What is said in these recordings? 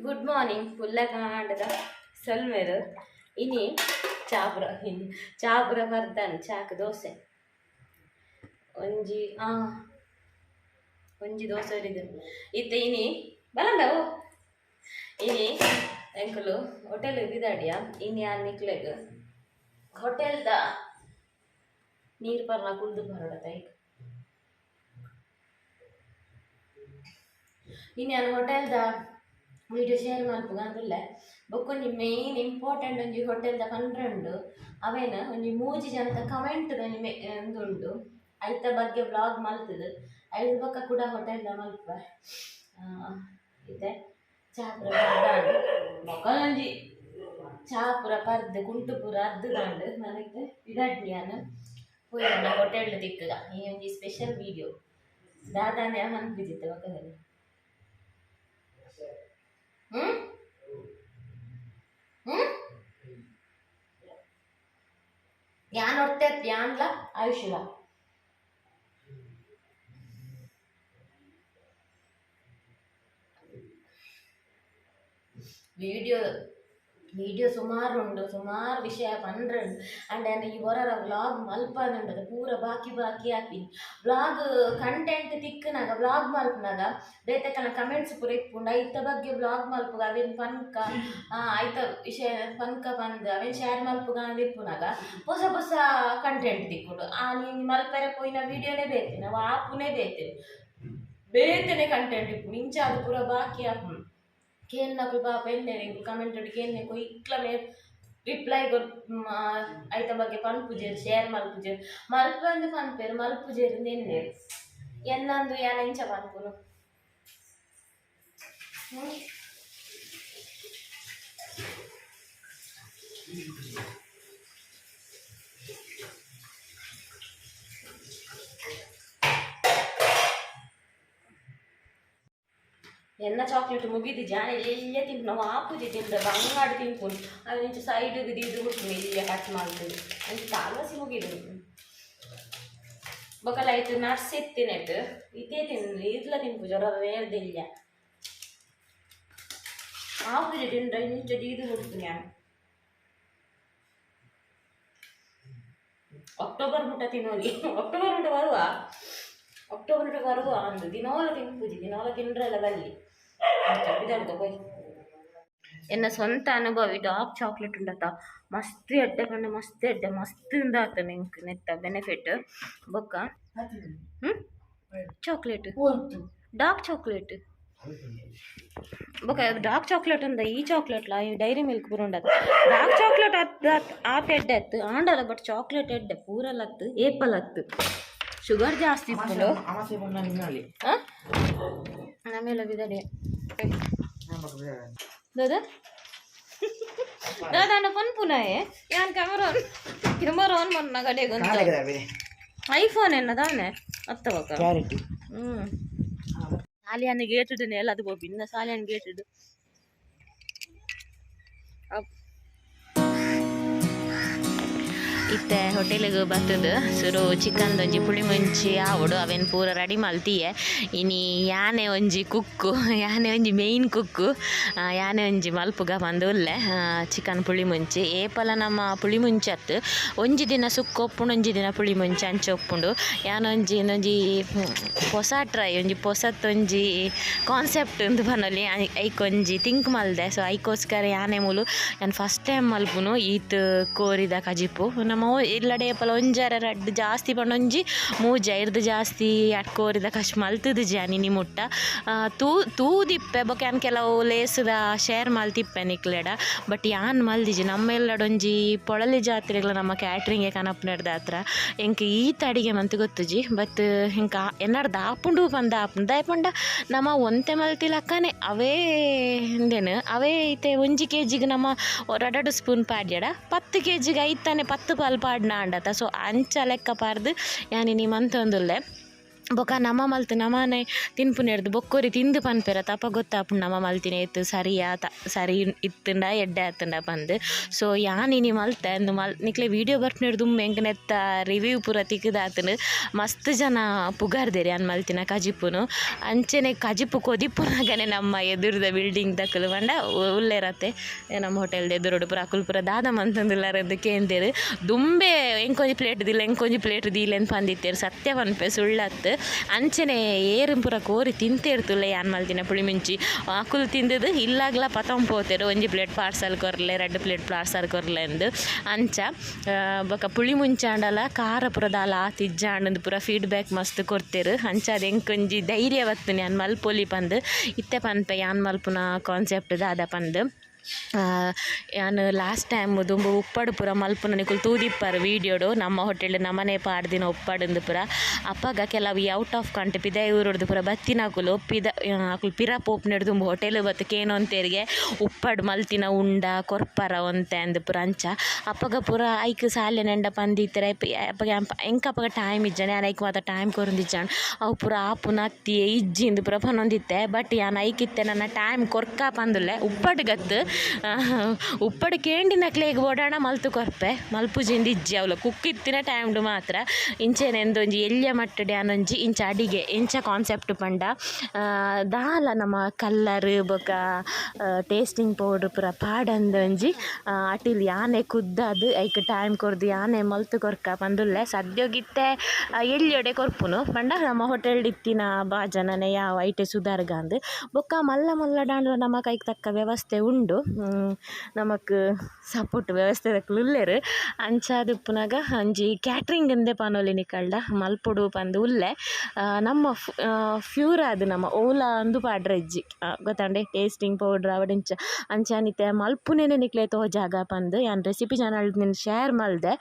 Good morning ಫುಲ್ಲ ಕಾಂಡದ ಸಲ್ಮೇರು ಇನಿ ಚಾಪುರ ಚಾಪುರ ಬರ್ದಾನೆ chalk dosa ಒಂಜಿ ಆ ಒಂಜಿ ದೋಸೆ ಹಿಡಿದು ಇತ್ತೆ ಇನಿ ಬಲಂಡವು ಇನಿ ಎಂಕಲು ಹೋಟೆಲ್ ಇದಾಡಿಯ ಇನಿ ಆ ನಿಕ್ಲೆಗ್ ಹೋಟೆಲ್ದ ನೀರು ಪರ್ನ ಕುಲ್ದು ಬರೋಡ ತೈಕ್ ಇನಿ ಆ ಹೋಟೆಲ್ದ ವಿಡಿಯೋ ಶೇರ್ ಮಾಡ್ಬೇಕು ಅಂದಿಲ್ಲ ಬೊಕ್ಕೊಂಜಿ ಮೇನ್ ಇಂಪಾರ್ಟೆಂಟ್ ಒಂಜಿ ಹೋಟೆಲ್ದ ಪನ್ಪುಂಡು ಅವೇನ ಒಂಜಿ ಮೂಜಿ ಜನದ ಕಮೆಂಟ್ ಮೇ ಐತ ಬಗ್ಗೆ ಬ್ಲಾಗ್ ಮಲ್ತದ ಐದು ಬೊಕ್ಕ ಕೂಡ ಹೋಟೆಲ್ದ ಮಲ್ಪ ಇದೆ ಚಾಪುರ ಪರ್ದಾಂಡು ಚಾಪುರ ಪರ್ದು ಕುಂಟುಪುರ ಅರ್ಧದಾಂಡು ನನಗೆ ಇದಾಡ್ನಿಯಾನು ಪೋಯ್ನ ಹೋಟೆಲ್ ದಿಕ್ಕಗ ಈ ಒಂಜಿ ಸ್ಪೆಷಲ್ ವಿಡಿಯೋ ದಾದಾನೆ ಮನ್ಪಿದಿತ್ತು ಒಕ್ಕದಲ್ಲಿ ಹ್ಮ್ ಹ್ಮ್ ಯಾನ್ ಹೊಡ್ತೆ ಯಾನ್ಲ ಆಯುಷಲ ವಿಡಿಯೋ ವಿಡಿಯೋ ಸುಮಾರು ಉಂಡು, ಸುಮಾರು ವಿಷಯ ಪಂಡ್ರಂಡು ಆ್ಯಂಡ್ ಆ್ಯಂಡ್ ಈ ಹೊರರ ವ್ಲಾಗ್ ಮಲ್ಪನುಂಡದು ಪೂರ ಬಾಕಿ ಬಾಕಿ ಹಾಕಿ ವ್ಲಾಗ್ ಕಂಟೆಂಟ್ ತಿಕ್ಕನಾಗ ವ್ಲಾಗ್ ಮಲ್ಪನಾಗ ದೇತಕ್ಕನ ಕಮೆಂಟ್ಸ್ ಪೂರ ಇಟ್ಕೊಂಡು ಐತ ಬಗ್ಗೆ ವ್ಲಾಗ್ ಮಲ್ಪುಗ, ಅವೇನು ಪನ್ಕ ಐತ ವಿಷಯ ಪನ್ಕ ಬಂದು, ಅವೇನು ಶೇರ್ ಮಲ್ಪುಗ ಇಪ್ಪುನಾಗ ಹೊಸ ಹೊಸ ಕಂಟೆಂಟ್ ತಿಕ್ಕೊಂಡು. ಆ ನೀನು ಮಲ್ಪರೆ ಪೋಯಿನ ವಿಡಿಯೋನೇ ಬೇತೇನೆ ನಾವು ಆಪುನೇ ಬೇತೇನೆ. ಬೇತೇನೆ ಕಂಟೆಂಟ್ ಇಪ್ಪು ಇಂಚ ಅದು ಪೂರ ಬಾಕಿ ಹಾಕು ಕೇನ್ನ ಬಾ ಪೆನ್ನೆ ಕಮೆಂಟ್ ಕೇನ್ನೆ ಕೊಯ್ ಇಕ್ಲ ಮೇ ರಿಪ್ಲೈ ಕೊರ್ ಐತ ಬಗ್ಗೆ ಪನ್ಪುಜೇರು ಶೇರ್ ಮಲ್ಪುಜೇರು ಮಲ್ಪಂದು ಪನ್ಪೇರು ಮಲ್ಪುಜೇರು ನಿನ್ನೆ ಎನ್ನಂದು ಯಾನ ಇಂಚ ಪನ್ಪುನು ಹ್ಮ್ ಎನ್ನ ಚಾಕ್ಲೇಟ್ ಮುಗಿದು ಜಾನ ಎಲ್ಲೇ ತಿಂತು ನಾವು ಆಪುಜಿ ತಿಂದ ಬಂಗಾಡಿ ತಿನ್ಕೊಂಡು ಅದು ನಿಂಚು ಸೈಡಿಗೆ ದೀದು ಹುಟ್ಟು ಇಲ್ಲೇ ಕಟ್ ಮಾಡ್ತೀವಿ ಅಂತ ತಾಲಸಿ ಮುಗಿದು. ಬೊಕಲ ಆಯ್ತು ನಟ್ಸ್ ಇತ್ತಿನೆಟ್ ಇದೇ. ತಿಂದು ಇರ್ಲ ತಿನ್ಪು, ಜ್ವರ ರೇರ್ದಿಲ್ಲ ಆಪುಜಿ ತಿಂದ ನಿಂಚು ದೀದು ಹುಟ್ಟು ನಾನು. ಅಕ್ಟೋಬರ್ ಮುಟ್ಟ ತಿನ್ನೋದಿ ಅಕ್ಟೋಬರ್ ಮುಟ್ಟ ಬರುವ? ಅಕ್ಟೋಬರ್ ಮುಟ್ಟ ಬರುವ ಅಂದು. ದಿನೋಲ ತಿನ್ಪೂಜಿ ದಿನೋಲ ತಿಂಡ್ರೆಲ್ಲ ಬಲ್ಲಿ. ಎನ್ನ ಸ್ವಂತ ಅನುಭವಿ ಡಾರ್ಕ್ ಚಾಕ್ಲೇಟ್ ಉಂಡತ ಮಸ್ತ್ ಎಡ್ಡೆ ಕಂಡು ಮಸ್ತ್ ಎಡ್ಡೆ ಮಸ್ತ್ ಉಂದಾತ ನಿಂಕ್ ನೆತ್ತ ಬೆನಿಫಿಟ್ ಬೊಕ್ಕ? ಹ್ಞೂ ಚಾಕ್ಲೇಟ್ ಡಾರ್ಕ್ ಚಾಕ್ಲೇಟ್ ಬೊಕ ಡಾರ್ಕ್ ಚಾಕ್ಲೇಟ್ ಅಂದ ಈ ಚಾಕ್ಲೇಟ್ಲ ಈ ಡೈರಿ ಮಿಲ್ಕ್ ಪೂರ ಉಂಡದ ಡಾರ್ಕ್ ಚಾಕ್ಲೇಟ್ ಅತ್ ಆಪ್ ಎಡ್ಡೆ ಅತ್ತು ಆಂಡಲ ಬಟ್ ಚಾಕ್ಲೇಟ್ ಎಡ್ಡೆ ಪೂರಲ್ ಅತ್ತು ಏಪಲ್ ಅತ್ತು ಶುಗರ್ ಜಾಸ್ತಿ ಇತ್ತು ಆಮೇಲೆ ಬಿದಡೆ दादा दादा न पण पुन्हा आहे यान कॅमेरा कॅमेरा ऑन म्हण ना गडे गंत ಐಫೋನ್ ಏನ ತಾನೆ ಅತ್ತವಕ ಕ್ಲಾರಿಟಿ ಹ್ಮ್ ಸಾಲಿಯನ್ನ ಗೇಟ್ ಇಡು ಎಲ್ಲ ಅದು ಬೋಬಿ ಇನ್ನ ಇತ್ತೆ ಹೋಟೆಲಿಗೆ ಬರ್ತದ ಸುರು ಚಿಕನ್ ಒಂಜಿ ಪುಳಿ ಮುಂಚಿ, ಆವಡು, ಅವೇನು ಪೂರ ರೆಡಿ ಮಲ್ತೀಯ ಇನಿ ಯಾನೆ ಒಂಜಿ ಕುಕ್ಕು, ಯಾನೆ ಒಂಜಿ ಮೇಯ್ನ್ ಕುಕ್ಕು ಯಾನೆ ಒಂಜಿ ಮಲ್ಪುಗ ಬಂದುಲ್ಲೆ ಚಿಕನ್ ಪುಳಿ ಮುಂಚಿ. ಏಪಲ ನಮ್ಮ ಪುಳಿ ಮುಂಚತ್ತು, ಒಂಜಿ ದಿನ ಸುಕ್ಕು ಒಪ್ಪುಂಡು, ಒಂಜಿ ದಿನ ಪುಳಿ ಮುಂಚಿ ಅಂಚೆ ಒಪ್ಪುಂಡು. ಯಾನೊಂಜಿ ಒಂಜಿ ಹೊಸ ಟ್ರೈ ಒಂಜಿ ಹೊಸತ್ತೊಂಜಿ ಕಾನ್ಸೆಪ್ಟ್ ಅಂತ ಬನ್ನಲಿ ಐಕೊಂಜಿ ಥಿಂಕ್ ಮಲ್ದೆ. ಸೊ ಐಕೋಸ್ಕರ ಯಾನೆ ಮೂಲು, ನಾನು ಫಸ್ಟ್ ಟೈಮ್ ಮಲ್ಪುನು, ಈತ್ ಕೋರಿದ ಕಜಿಪು. ನಮ್ಮ ಇಲ್ಲಡೆ ಪಲ ಒಂಜಾರ ರಡ್ಡ್ ಜಾಸ್ತಿ ಪಂಡೊಂಜಿ ಮೂಜ ಇರ್ದು ಜಾಸ್ತಿ ಅಟ್ಕೋರಿದ ಕಷ್ಟ ಮಲ್ತದ ಜಾನಿ ಮುಟ್ಟ. ತೂ ತೂದಿಪ್ಪೆ ಬೊಕ ಯಾನ್ ಕೆಲವು ಲೇಸದ ಶೇರ್ ಮಲ್ತಿಪ್ಪೆ ನಿಕ್ಲೆಡ. ಬಟ್ ಯಾನ್ ಮಲ್ದಿಜಿ, ನಮ್ಮೆಲ್ಲಡೊಂಜಿ ಪೊಳಲಿ ಜಾತ್ರೆಗಳ ನಮ್ಮ ಕ್ಯಾಟ್ರಿಂಗ್ಗೆ ಕನಪ್ನಡ್ದ ಹತ್ರ ಎಂಕ್ ಈತ ಅಡಿಗೆ ಮಂತ್ ಗೊತ್ತುಜಿ, ಬಟ್ ಹಿಂಕ ಎನ್ನಡ್ದು ಆಪುಂಡು ಬಂದ ಆಪುಂಡು ದಾಯ್ಪಂಡ ನಮ್ಮ ಒಂತೆ ಮಲ್ತಿಲಕ್ಕನೆ ಅವೇ ಹಿಂದೇನು ಅವೇ ಐತೆ ಒಂಜಿ ಕೆ ಜಿಗೆ ನಮ್ಮ ರಡಡು ಸ್ಪೂನ್ ಪಾಡ್ಯಡ ಪತ್ತು ಕೆ ಜಿಗೆ ಐತಾನೆ, ಪತ್ತು ಪಾಡ್ನ ಅಂಡತ ಸೊ ಅಂಚ ಲೆಕ್ಕ ಪಾರ್ದು ಯಾನಿ ನಿಮ್ಮ ಅಂತೊಂದುಲ್ಲೆ ಬೊಕ ನಮ ಮಲ್ತ್ ನಮನೆ ತಿನ್ಪುನೆಡ್ದು ಬೊಕ್ಕೋರಿ ತಿಂದು ಪನ್ಪೆರ. ತಪ ಗೊತ್ತಾಪುಂಡು ನಮ ಮಲ್ತಿನ ಇತ್ತು ಸರಿಯಾ ತ ಸರಿ ಇತ್ತುಂಡ, ಎಡ್ಡೆ ಆತುಂಡ ಪಂದ್. ಸೊ ಯಾನಿನಿ ಮಲ್ತ, ಅಂದು ಮಲ್, ನಿಕ್ಲೆ ವೀಡಿಯೋ ಬರ್ಪುನೆರ್ ದುಂಬು ಎಂಕ್ ನೆತ್ತ ರಿವ್ಯೂ ಪೂರ ತಿಕ್ಕದಾತನು ಮಸ್ತ್ ಜನ ಪುಗಾರ್ದೆರ್ ಅನ್ ಮಲ್ತಿನ ಕಜಿಪ್ಪುನು ಅಂಚೆನೆ ಕಜಿಪ್ಪು ಕೊದಿಪ್ಪುನಗನೆ ನಮ್ಮ ಎದುರ್ದ ಬಿಲ್ಡಿಂಗ್ ದಕ್ಕಲು ಪಂಡ ಉಲ್ಲೆರತ್ತೆ ನಮ್ಮ ಹೋಟೆಲ್ದ ಎದುರುಡು ಪೂರ ಅಕುಲು ಪೂರ ದಾದ ಮಂತಂದುಲ್ಲಾರದ್ದು ಕೇಂದೇರು ದುಂಬೆ ಎಂಕೊಂಜಿ ಪ್ಲೇಟ್ ದಿಲ್ಲ ಎಂಕೊಂಜಿ ಪ್ಲೇಟ್ ದೀಲೆನ್ ಪಂದಿತ್ತೇರ್. ಸತ್ಯ ಪನ್ಪೆ ಸುಳ್ಳತ್ತು ಅಂಚನೆ ಏರು ಪೂರ ಕೋರಿ ತಿಂತೇರ್ತುಲ್ಲೆ ಯಾನ್ ಮಲ್ತಿನ ಪುಳಿಮಿಂಚಿ ಆಕುಲು ತಿಂದದು ಇಲ್ಲಾಗ್ಲ ಪತಂ ಪೋತೆರು. ಒಂಜಿ ಪ್ಲೇಟ್ ಪಾರ್ಸಲ್ ಕೊರ್ಲೆ ರಡ್ಡ್ ಪ್ಲೇಟ್ ಪಾರ್ಸಲ್ ಕೊರ್ಲೆ ಅಂದು ಅಂಚ. ಬೊಕ ಪುಳಿ ಮುಂಚಾಂಡಲ ಖಾರ ಪೂರ ದಾಲ ಆತಿಜ್ಜಾಂಡಂದು ಪೂರ ಫೀಡ್ಬ್ಯಾಕ್ ಮಸ್ತ್ ಕೊರ್ತೇರು. ಅಂಚ ಅದು ಎಂಕೊಂಜಿ ಧೈರ್ಯ ಬತ್ತುನಿ ಯಾನ್ ಮಲ್ಪೊಲಿ ಪಂದ್. ಇತ್ತೆ ಪನ್ಪೆ ಯಾನ್ ಮಲ್ಪುನ ಕಾನ್ಸೆಪ್ಟ್ ದಾದ ಪಂದ್. ಯಾನ್ ಲಾಸ್ಟ್ ಟೈಮ್ ದುಂಬು ಉಪ್ಪಡು ಪೂರ ಮಲ್ಪುನ ನಿಕುಲು ತೂದಿಪ್ಪರ್ ವೀಡಿಯೋಡು ನಮ್ಮ ಹೋಟೆಲ್ ನಮನೆ ಪಾಡ್ದಿನ ಉಪ್ಪಡುಂದು ಪೂರ. ಅಪ್ಪಾಗ ಕೆಲವು ಔಟ್ ಆಫ್ ಕಂಟ್ರಿ ಪಿದ ಊರೊಡ್ದು ಪೂರ ಬತ್ತಿನಕುಲು ಪಿದ ಅಕುಲು ಪಿರ ಪೋಪ್ನೆಡ್ ದುಂಬು ಹೋಟೆಲ್ ಬತ್ತು ಅಂತೇರಿಗೆ ಉಪ್ಪಡು ಮಲ್ತಿನ ಉಂಡ, ಕೊರ್ಪರ ಒಂತೆ ಅಂದು ಪೂರ ಅಂಚ. ಅಪ್ಪಗ ಪೂರ ಐಕ್ ಸಾಲೆ ನೆಂಡ ಪಂದಿತ್ತರ ಅಪ್ಪಗೆ ಎಂಕ ಅಪ್ಪಗ ಟೈಮ್ ಇಜ್ಜಾನೆ, ಯಾನ್ ಐಕ್ ಮಾತ ಟೈಮ್ ಕೊರೊಂದಿಜ್ಜಾಂಡ್ ಅವು ಪೂರ ಆಪು ಅತ್ತಿ ಇಜ್ಜಿಂದು ಪನೊಂದಿತ್ತೆ. ಬಟ್ ಯಾನ್ ಐಕಿತ್ತೆ ನನ್ನ ಟೈಮ್ ಕೊರ್ಕ ಪಂದುಲ್ಲೆ ಉಪ್ಪಡು ಗತ್ತು ಉಪ್ಪಡು ಕೇಂಡಿನಕ್ಲೆಗ್ ಓಡಾಣ ಮಲ್ತು ಕೊರ್ಪೆ. ಮಲ್ಪುಜಿಂದ ಇಜ್ಜಿ ಕುಕ್ಕಿತ್ತಿನ ಟೈಮ್ಡು ಮಾತ್ರ. ಇಂಚೆನೆ ಎಂದೊಂಜಿ ಎಲ್ಯ ಮಟ್ಟಡೆ ಆನೊಂಜಿ ಇಂಚ ಅಡಿಗೆ, ಇಂಚ ಕಾನ್ಸೆಪ್ಟ್ ಪಂಡ. ದಾಲ ನಮ್ಮ ಕಲ್ಲರ್, ಬೊಕ ಟೇಸ್ಟಿಂಗ್ ಪೌಡ್ರ್ ಪೂರ ಪಾಡಂದೊಂಜಿ. ಅಟಿಲ್ ಯಾನೆ ಕುದ್ದಾದ್, ಐಕ್ ಟೈಮ್ ಕೊರ್ದು ಯಾನೆ ಮಲ್ತು ಕೊರ್ಕ ಪಂದುಲ್ಲೆ. ಸದ್ಯೋಗಿತ್ತೆ ಎಳ್ಳಿಯೊಡೆ ಕೊರ್ಪುನು. ಪಂಡ ನಮ್ಮ ಹೋಟೆಲ್ ಇತ್ತಿನ ಬಾಜನನೆ ಯಾವ ಐಟೆ ಸುಧಾರ್ಗ ಅಂದ್ ಬೊಕ್ಕ ಮಲ್ಲ ಮಲ್ಲ ಡಾಂಡ್ಲ ನಮ್ಮ ಕೈಗೆ ತಕ್ಕ ವ್ಯವಸ್ಥೆ ಉಂಡು. ನಮಕ್ ಸಪೋರ್ಟ್ ವ್ಯವಸ್ಥೆ ಉಲ್ಲೆರ್. ಅಂಚಾದ್ ಉಪ್ಪುನಗ ಅಂಜಿ ಕ್ಯಾಟ್ರಿಂಗ್ ಎಂದೇ ಪಾನೋಲಿ ನಿಕಲ್ಡ ಮಲ್ಪೊಡು ಪಂದ್ ಉಲ್ಲೆ. ನಮ್ಮ ಫ್ಯೂರ್ ಅದು ನಮ್ಮ ಓಲಾ ಅಂದು ಪಾಡ್ರೆ ಇಜ್ಜಿ. ಗೊತ್ತಾಂಡೆ? ಟೇಸ್ಟಿಂಗ್ ಪೌಡ್ರ್ ಅವಡಿಂಚ ಅಂಚಾನಿತ್ತೆ ಮಲ್ಪುನೆನೆ ನಿಕ್ಲೆ ತೋಜಾಗ ಪಂದ್. ಯಾನ್ ರೆಸಿಪಿ ಚಾನಲ್ ನಿನ್ ಶೇರ್ ಮಲ್ದೆ.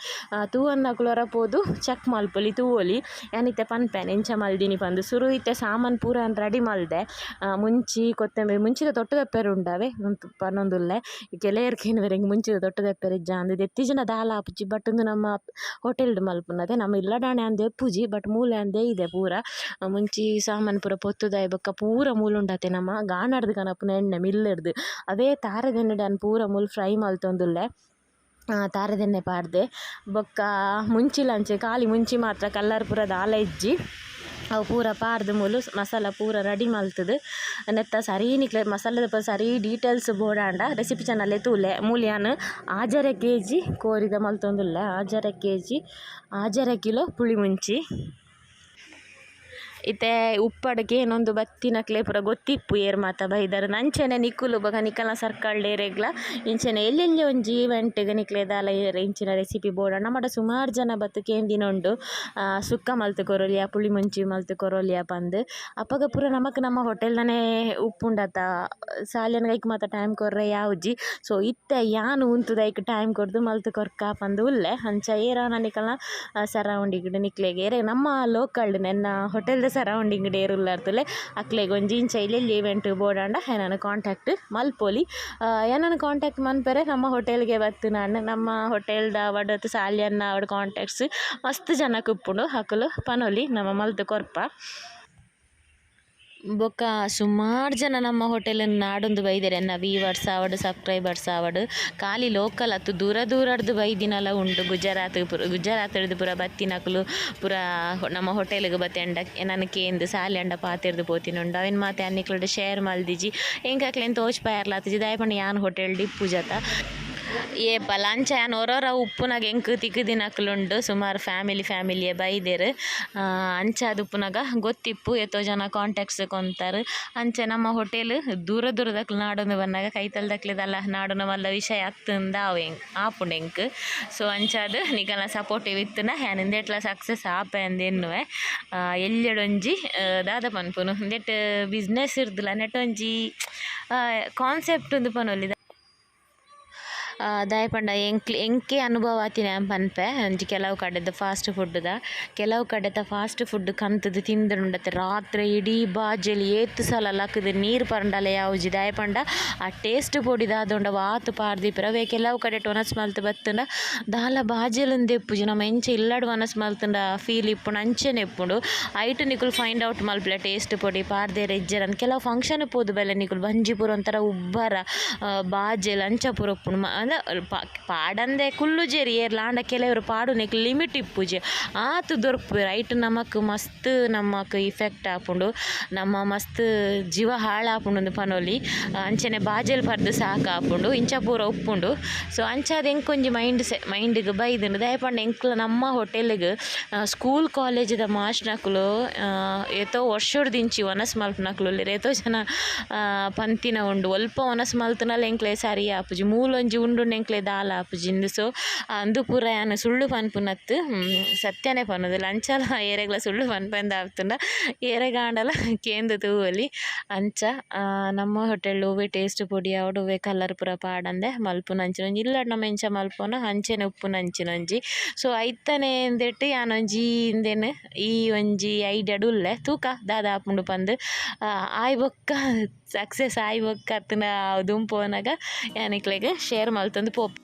ತೂ ಅನ್ನಕ್ಲೊರ ಪೋದು ಚೆಕ್ ಮಲ್ಪೊಲಿ ತೂವೊಲಿ ಯಾನಿತ್ತೆ ಪನ್ಪೆನ್ ಇಂಚ ಮಲ್ದಿನಿ ಪಂದ್. ಸುರು ಇತ್ತೆ ಸಾಮಾನ್ ಪೂರ ರೆಡಿ ಮಲ್ದೆ. ಮುಂಚಿ ಕೊತ್ತಂಬರಿ, ಮುಂಚಿದ ತೊಟ್ಟದೆಪ್ಪೆರು ಉಂಡಾವೆ. ಉಂತು ಪನ್ನೊಂದುಲ್ಲೆ ಕೆಲಯರ್ ಕೇನುವರೆಗೆ ಮುಂಚಿದ ತೊಟ್ಟದೆಪ್ಪೆರು ಇಜ್ಜ ಅಂದ್ ಎತ್ತಿಜನ ದಾಲ ಆಪುಜಿ ಬಟ್ ಇಂದು ನಮ್ಮ ಹೋಟೆಲ್ಡ್ ಮಲ್ಪುನದೆ ನಮ್ಮ ಇಲ್ಲಡಾಣೆ ಅಂದೆ ಎಪ್ಪುಜಿ ಬಟ್ ಮೂಲೆ ಅಂದೆ ಇದೆ ಪೂರ. ಆ, ಮುಂಚಿ ಸಾಮಾನ್ ಪೂರ ಪೊತ್ತುದಾಯ್ ಬೊಕ್ಕ ಪೂರ ಮೂಲುಂಡತೆ ನಮ್ಮ. ಗಾಣಡ್ದು ಕನಪುನ ಎಣ್ಣೆ ಮಿಲ್ಲೆಡ್ದು ಅವೇ ತಾರದೆಣ್ಣೆ ಅನ್ ಪೂರ ಮೂಲ್ ಫ್ರೈ ಮಲ್ತೊಂದುಲ್ಲೆ. ಆ, ತಾರದೆಣ್ಣೆ ಪಾಡ್ದೆ. ಬೊಕ್ಕ ಮುಂಚಿಲಂಚೆ ಖಾಲಿ ಮುಂಚಿ ಮಾತ್ರ ಕಲ್ಲರ್ ಪೂರ ದಾಲ ಇಜ್ಜಿ. ಅವು ಪೂರ ಪಾರ್ದು ಮೂಲು ಮಸಾಲ ಪೂರ ರೆಡಿ ಮಲ್ತುದು. ನೆತ್ತ ಸರಿ ನಿಕ್ಲೆ ಮಸಾಲದ ಪೂರ ಸರಿ ಡೀಟೇಲ್ಸ್ ಬೋಡಾಂಡ ರೆಸಿಪಿ ಚಾನಲ್ ತೂಲೆ. ಮೂಲ್ಯಾನ್ ಆಜರೆ ಕೆ ಜಿ ಕೋರಿದ ಮಲ್ತೊಂದುಲ್ಲೆ. ಆಜರೆ ಕೆ ಜಿ ಆಜರೆ ಕಿಲೋ ಪುಳಿ ಮುಂಚಿ ಇತ್ತೆ, ಉಪ್ಪಡ್ಗೆ ಏನೊಂದು ಬತ್ತಿನಕ್ಲೆ ಪೂರ ಗೊತ್ತಿಪ್ಪು ಏರ್ ಮಾತ ಬೈದರ್. ನಂಚೆನೆ ನಿಕ್ಕುಲು ಬೊಕ ನಿಕಲ್ನ ಸರ್ಕಲ್ ಡೇರೆಗ್ಲ ಇಂಚೆನೆ ಎಲ್ಲೆಲ್ಲಿ ಒಂಜಿ ಈವೆಂಟ್ಗ್ ನಿಕ್ಲೆ ದಾಲ ಏರ್ ಇಂಚಿನ ರೆಸಿಪಿ ಬೋಡ ನಮ್ಮಡ ಸುಮಾರು ಜನ ಬತ್ತು ಕೇಂದಿನ ಉಂಡು. ಸುಕ್ಕ ಮಲ್ತು ಕೊರೊಲಿಯ ಪುಳಿ ಮುಂಚಿ ಮಲ್ತು ಕೊರೊಲಿಯ ಪಂದ್. ಅಪ್ಪಗ ಪೂರ ನಮಕ್ ನಮ್ಮ ಹೋಟೆಲ್ದನೆ ಉಪ್ಪುಂಡತ. ಸಾಲಿನ ಐಕ್ ಮಾತ ಟೈಮ್ ಕೊರ್ರೆ ಯಾವುಜಿ. ಸೊ ಇತ್ತೆ ಯಾನು ಉಂತುದ ಐಕ್ ಟೈಮ್ ಕೊಡ್ದು ಮಲ್ತು ಕೊರ್ಕ ಪಂದು. ಉಲ್ಲೆ ಅಂಚ ಏರ ನಿಕಲ್ನ ಸರೌಂಡಿಂಗ್ ನಿಕ್ಲೆಗ್. ಏರೆ ನಮ್ಮ ಲೋಕಲ್ ನೆನ್ನ ಹೋಟೆಲ್ದ ಸರೌಂಡಿಂಗ್ ಉಲ್ಲಾರ್ತಲೆ ಅಕ್ಲೆಗ್ ಒಂಜಿ ಇಂಚ ಇಲ್ಲೆಲ್ಲಿ ಇವೆಂಟ್ ಬೋಡಾಂಡ ಏನನ ಕಾಂಟ್ಯಾಕ್ಟ್ ಮಲ್ಪೊಲಿ ಏನನ ಕಾಂಟ್ಯಾಕ್ಟ್ ಮನ್ಪೆರೆ ನಮ್ಮ ಹೋಟೆಲ್ಗೆ ಬತ್ತು ನಾನು ನಮ್ಮ ಹೋಟೆಲ್ದ ವಡತ್ ಸಾಲಿಯನ್ನ ಅವಡ್ ಕಾಂಟ್ಯಾಕ್ಟ್ಸ್ ಮಸ್ತ್ ಜನಕ್ಕೆ ಉಪ್ಪುಂಡು ಹಕುಲು ಪನೊಲಿ ನಮ್ಮ ಮಲ್ತು ಕೊರ್ಪ ಬೊಕ್ಕ ಸುಮಾರು ಜನ ನಮ್ಮ ಹೋಟೆಲ್ ನಾಡೊಂದು ಬೈದೆರ್. ಎನ್ನ ವೀವರ್ಸ್ ಆವಡ್ ಸಬ್ಸ್ಕ್ರೈಬರ್ಸ್ ಆವಡ್. ಖಾಲಿ ಲೋಕಲ್ ಅತ್ತು, ದೂರ ದೂರದ್ದು ಬೈದಿನಲ ಉಂಡು ಗುಜರಾತ್ ಪುರ ಗುಜರಾತ್ ಹಿಡಿದು ಪೂರ ಬತ್ತಿನಕುಲು ಪೂರ ನಮ್ಮ ಹೋಟೆಲ್ಗೆ ಬತ್ತೆಂಡ ನನ್ನ ಕೇಂದು ಸಾಲಿ ಅಂಡ ಪಾತೆರ್ದು ಪೋತಿನುಂಡು ಅವಿನ ಮಾತೆ ಅನ್ನಿಕ್ಲಡ್ ಶೇರ್ ಮಲ್ದಿಜಿ ತೋಚ್ ತೋಚ್ಪಾಯರ್ಲಾತಿಜಿ ದಯಪಣ್ಣ ಯಾನ್ ಹೋಟೆಲ್ ಡಿಪ್ಪು ಜತ. ಏ ಪಲಾಂಚ, ಯಾನ್ ಒರೊರ ಉಪ್ಪುನಗ ಎಂಕ್ ತಿಕ್ಕುದಿನಕ್ಲುಂಡು ಸುಮಾರು ಫ್ಯಾಮಿಲಿ ಫ್ಯಾಮಿಲಿಯೇ ಬೈದೆರ್. ಅಂಚಾದ್ ಉಪ್ಪುನಗ ಗೊತ್ತಿಪ್ಪು, ಎತ್ತೋ ಜನ ಕಾಂಟ್ಯಾಕ್ಟ್ಸ್ ಕೊಂತಾರೆ. ಅಂಚೆ ನಮ್ಮ ಹೋಟೆಲ್ ದೂರ ದೂರದಕ್ಲು ನಾಡೋನು ಬಂದಾಗ ಕೈತಲ್ದಕ್ಲಿದಲ್ಲ ನಾಡೊಂದು ಮಲ್ಲ ವಿಷಯ ಆಗ್ತಂದ ಅವು ಆಪುಂಡು ಎಂಕ್ ಸೊ ಅಂಚಾದ್ ನಿಕಲ್ನ ಸಪೋರ್ಟಿವ್ ಇತ್ತನ, ಹ್ಯಾನಿಂದ ಎಟ್ಲ ಸಕ್ಸಸ್ ಆಪೆ ಅಂದೆನ್ನುವೆ ಎಲ್ಲೆಡೊಂಜಿ ದಾದ ಪನ್ಪುನು. ನೆಟ್ ಬಿಸ್ನೆಸ್ ಇರ್ದಿಲ್ಲ ನೆಟ್ಟೊಂಜಿ ಕಾನ್ಸೆಪ್ಟ್ ಒಂದು ಪನೊಲಿ. ದಾಯಪಂಡ ಎಂಕ್ ಎಂಕೆ ಅನುಭವ ಆತಿನ ಪನ್ಪೆ. ಅಂಚಿ ಕೆಲವು ಕಡೆದ ಫಾಸ್ಟ್ ಫುಡ್ದ ಕೆಲವು ಕಡೆದ ಫಾಸ್ಟ್ ಫುಡ್ ಕಂತದು ತಿಂದುಂಡತ್ತೆ ರಾತ್ರಿ ಇಡೀ ಬಾಜಲಿ ಏತ್ ಸಲ ಲಕ್ಕದ ನೀರು ಪರಂಡಲ ಯಾವುಜಿ ದಾಯಪಂಡ. ಆ ಟೇಸ್ಟ್ ಪೊಡಿದಾದೊಂಡ ವಾತು ಪಾರ್ದಿಪ್ಪರ ಅವೆ ಕೆಲವು ಕಡೆ ಟೊನಸ್ ಮಲ್ತ್ ಬತ್ತುಂಡ ದಾಲ ಬಾಜೆಲುಂದು ಎಪ್ಪುಜಿ. ನಮ್ಮ ಎಂಚ ಇಲ್ಲಡ್ ಒನಸ್ ಮಲ್ತುಂಡ ಫೀಲ್ ಇಪ್ಪುಂಡು. ಅಂಚೆನೆ ಇಪ್ಪುಂಡು ಐಟ್ ನಿಕುಲು ಫೈಂಡ್ ಔಟ್ ಮಲ್ಪುಲ ಟೇಸ್ಟ್ ಪೊಡಿ ಪಾರ್ದೆರ್ ಇಜ್ಜರ ಕೆಲವು ಫಂಕ್ಷನ್ ಪೋದು ಬೆಲೆ ನಿಕುಲು ಬಂಜಿಪುರ ಒಂಥರ ಉಬ್ಬರ ಬಾಜೆಲ್ ಅಂಚ ಪೂರ ಪಾಡಂದೆ ಜೇರಿ ಏರ್ ಲಾಂಡ ಕೆಲವರು ಪಾಡು ನೆಕ್ ಲಿಮಿಟ್ ಇಪ್ಪುಜೆ ಆತು ದೊರ್ಪು ರೈಟ್ ನಮಕ್ ಮಸ್ತ್ ನಮಕ್ ಇಫೆಕ್ಟ್ ಆಪುಂಡು. ನಮ್ಮ ಮಸ್ತ್ ಜೀವ ಹಾಳಾಪುಂಡು ಪನೊಲಿ. ಅಂಚನೆ ಬಾಜಲ್ ಪರ್ದು ಸಾಕಾಪುಂಡು ಇಂಚ ಪೂರ ಉಪ್ಪುಂಡು. ಸೊ, ಅಂಚಾದ ಎಂಕೊಂಜಿ ಮೈಂಡ್ ಸೆ, ಮೈಂಡ್ಗ್ ಬೈದುಂಡು ದಯಪಂಡ ಎಂಕ್ಲ ನಮ್ಮ ಹೋಟೆಲ್ಗೆ ಸ್ಕೂಲ್ ಕಾಲೇಜ್ದ ಮಾಸ್ಟ್ನಕುಲು ಏತೋ ವರ್ಷಡ್ದಿಂಚಿ ಒನಸ್ ಮಲ್ಪನಕುಲು ಏತೋ ಜನ ಪಂತಿನ ಉಂಡು. ಒಲ್ಪ ಒನಸ್ ಮಲ್ತನಲ್ಲಿ ಎಂಕ್ಲೆ ಸರಿ ಆಪುಜಿ. ಮೂಲೊಂಜಿ ಉಂಡುಂಡು ಆಪುಜಿ ಇಂದು ಸೊ ಅಂದು ಪೂರ ಯಾನ್ ಸುಳ್ಳು ಪನ್ಪುನತ್ತು ಸತ್ಯನೆ ಪನ್ನೋದು ಲಂಚಲ ಏರೆಗ್ಲ ಸುಳ್ಳು ಪನ್ಪಂದ ಆಪ್ತುಂಡ ಏರೆಗಾಂಡಲ ಕೇಂದು ತೂವಲಿ. ಅಂಚ ನಮ್ಮ ಹೋಟೆಲ್ ಒವೆ ಟೇಸ್ಟ್ ಪುಡಿ, ಅವಡು ಒವ್ವೆ ಕಲರ್ ಪೂರ ಪಾಡಂದೆ. ಮಲ್ಪುನಂಚಿನೊಂಜಿ ಇಲ್ಲಡ್ ನಮ್ಮ ಎಂಚ ಮಲ್ಪೊನ ಅಂಚೆನೆ ಉಪ್ಪುನಂಚಿನೊಂಜಿ ಸೊ ಐತನೆ ಎಂದೆಟ್ ಯಾನೊಂಜಿ ಇಂದೆನ್, ಈ ಒಂಜಿ ಐಡಿಯಾಡ್ ಉಲ್ಲೆ ತೂಕ ದಾದ ಆಪುಂಡು ಪಂದ್. ಆಯಿ ಬೊಕ್ಕ, ಸಕ್ಸಸ್ ಆಯ್ ಬೊಕ್ಕ ಅತ್ತನ ದುಂಪೋನಾಗ ಯಾನಿಕ್ಲೆಗೆ ಶೇರ್ ಮಲ್ತಂದು ಪೋಪ್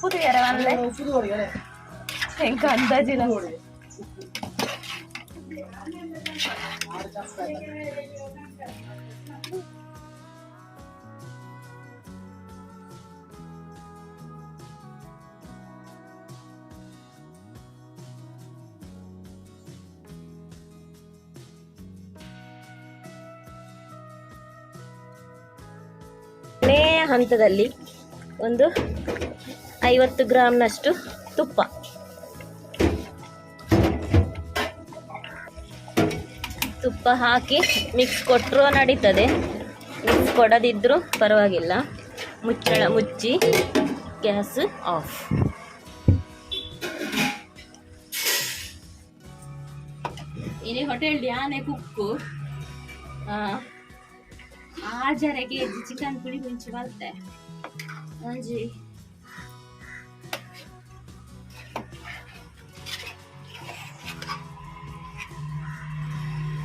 ಪುದಿಯರ ವನ್ಲೆ ಎಂಕ ಅಂದಾಜಿನ ಕೊನೆಯ ಹಂತದಲ್ಲಿ ಒಂದು ಐವತ್ತು ಗ್ರಾಮ್ನಷ್ಟು ತುಪ್ಪ. ತುಪ್ಪ ಹಾಕಿ ಮಿಕ್ಸ್ ಕೊಟ್ಟರೂ ನಡೀತದೆ. ಮಿಕ್ಸ್ ಕೊಡದಿದ್ದರೂ ಪರವಾಗಿಲ್ಲ. ಮುಚ್ಚಳ, ಮುಚ್ಚಿ ಗ್ಯಾಸ್ ಆಫ್. ಇಲ್ಲಿ ಹೋಟೆಲ್ ಆನೆ ಕುಕ್ಕು. ಆಜರೆಗೆ ಚಿಕನ್ ಪುಳಿ ಮುಂಚೆ ಬರುತ್ತೆ. ಒಂಜಿ.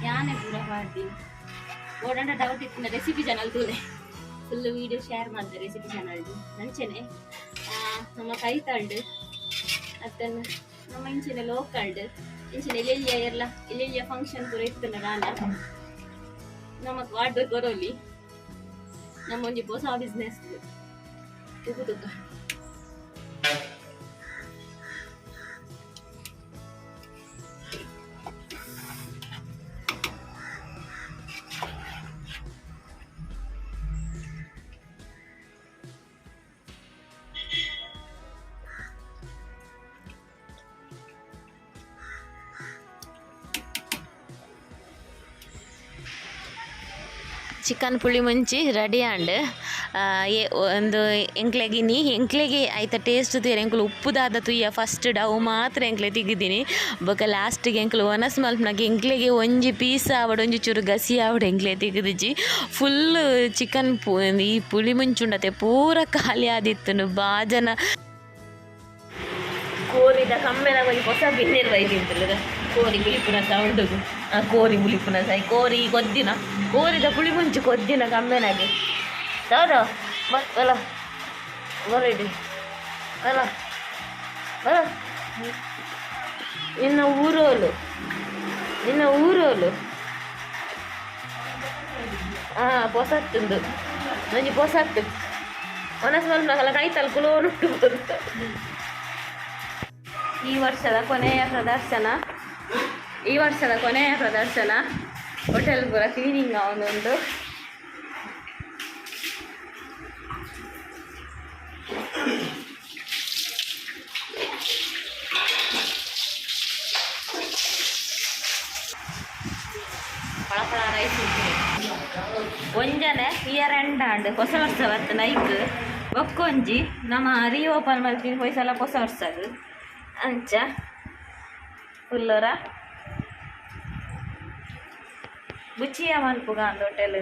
ಯಾನೆ ಪೂರ ಮಾಡಿ ಓಡಾಡ ಡೌಟ್ ಇತ್ತು ರೆಸಿಪಿ ಚಾನಲ್ ತೂಲೆ ಫುಲ್ ವಿಡಿಯೋ ಶೇರ್ ಮಾಡಿದೆ ರೆಸಿಪಿ ಚಾನಲ್ದು ನಂಚೆನೆ ನಮ್ಮ ಕೈ ತಳ್ಳು ಅತ್ತನ್ನು ನಮ್ಮ ಇಂಚಿನ ಲೋಕಲ್ಡ್ ಇಂಚಿನ ಎಲ್ಲೆಲ್ಲಿಯ ಎಲ್ಲ ಎಲ್ಲೆಲ್ಲಿಯ ಫಂಕ್ಷನ್ ಪೂರ ಇತ್ತು ನಾನು ನಮಕ್ ವಾಡ್ದು ಬರೋಲಿ. ನಮ್ಮ ಒಂಜಿ ಹೊಸ ಬಿಸ್ನೆಸ್ ತುಕು ತುಕ ಚಿಕನ್ ಪುಳಿ ಮುಂಚಿ ರೆಡಿ ಆಂಡ್ ಒಂದು ಎಂಕ್ಲೆಗೆ ಒಂದು ಎಂಕ್ಲೆಗಿನಿ ಎಂಕ್ಲೆಗೆ ಆಯ್ತ ಟೇಸ್ಟ್ ತೀರ ಎಂಕ್ಲು ಉಪ್ಪುದಾದ ತುಯ್ಯ. ಫಸ್ಟ್ ಡೌ ಮಾತ್ರ ಎಂಕ್ಲೆ ತೆಗಿದ್ದೀನಿ ಬೊಕ ಲಾಸ್ಟಿಗೆ ಎಂಕ್ಲು ಒನಸ್ ಮಲ್ಪನಾಗ ಎಂಕ್ಲೆಗೆ ಒಂಜಿ ಪೀಸ್ ಆವಡ್, ಒಂಜಿ ಚೂರು ಗಸಿ ಆವಡ್ ಎಂಕ್ಲೆ ತೆಗೆದಿಜ್ಜಿ. ಫುಲ್ ಚಿಕನ್ ಈ ಪುಳಿ ಮುಂಚುಂಡತೆ ಪೂರ ಖಾಲಿ ಆದಿತ್ತು ಬಾಜನ. ಕೋರಿದ ಕಮ್ಮೆನ ಒಂಜಿ ಹೊಸ ಬಿನ್ನೆರ್ ಕೋರಿ ಬಿಳಿ ಸೌಂಡ್ ಆ ಕೋರಿ ಬುಲಿಪುನ ಸಾಯಿ, ಕೋರಿ ಕೊದ್ದಿನ, ಕೋರಿದ ಪುಳಿ ಮುಂಚೆ ಕೊದ್ದಿನ ಕಮ್ಮೆನಾಗೆ. ಹೌದು ಬಲ ಬರಡಿ ಬಲ ಬಲ ಇನ್ನು ಊರೋಲು ಇನ್ನು ಊರೋಲು. ಹಾಂ ಪೊಸತ್ತುಂದು ನಂಜಿ ಪೊಸತ್ತು. ಮನಸ್ಸು ಮಲ್ಪನಾಗಲ್ಲ ಕೈ ತಲ್ಕುಲೋನು ಈ ವರ್ಷದ ಕೊನೆಯ ಪ್ರದರ್ಶನ. ಈ ವರ್ಷದ ಕೊನೆಯ ಪ್ರದರ್ಶನ ಹೋಟೆಲ್ ಪೂರ ಕ್ಲೀನಿಂಗ್ ರೈಸ್ ಒಂಜನೆ ಇಯರ್ ಎಂಡ್ ಆಂಡ್ ಹೊಸ ವರ್ಷ ಬರ್ತ ನೈಕ್ ಬೊಕ್ಕೊಂಜಿ ನಮ್ಮ ರೀ ಓಪನ್ ಮಾಡ್ತೀವಿ ಹೊಯ್ಸಲ ಹೊಸ ವರ್ಷದು ಅಂಚ ಫುಲ್ಲರ ಬುಚ್ಚಿಯ ಮಲ್ಪುಗ ಅಂದ ಹೋಟೆಲ್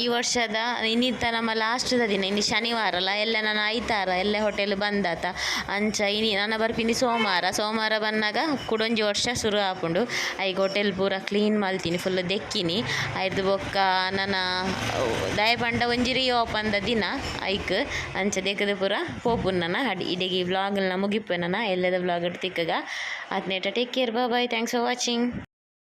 ಈ ವರ್ಷದ ಇನ್ನಿತ್ತ ನಮ್ಮ ಲಾಸ್ಟ್ದ ದಿನ, ಇನ್ನು ಶನಿವಾರ ಅಲ್ಲ, ಎಲ್ಲ ನಾನು ಐತಾರ ಎಲ್ಲ ಹೋಟೆಲ್ ಬಂದಾತ. ಅಂಚ ಇನಿ ನನ್ನ ಬರ್ಪಿನಿ ಸೋಮವಾರ ಸೋಮವಾರ ಬಂದಾಗ ಕುಡೊಂಜಿ ವರ್ಷ ಶುರು ಹಾಕೊಂಡು, ಐಗ ಹೋಟೆಲ್ ಪೂರ ಕ್ಲೀನ್ ಮಾಡ್ತೀನಿ ಫುಲ್ ದೆಕ್ಕಿನಿ. ಆಯ್ತು ಬೊಕ್ಕ ನನ್ನ ದಯಪಂಡ ಒಂಜಿ ರೀ ಓಪನ್ದ ದಿನ, ಐಕ್, ಅಂಚ ದೆಕ್ಕದ ಪೂರ ಪೋಪು ನನ್ನ ಅಡಿ ಇಡೆಗಿ ವ್ಲಾಗ್ನ ಮುಗಿಪು ನನ್ನ ಎಲ್ಲದ ವ್ಲಾಗ್ ತಿಕ್ಕಗ. ಅದ್ನೇಟ take care bye thanks for watching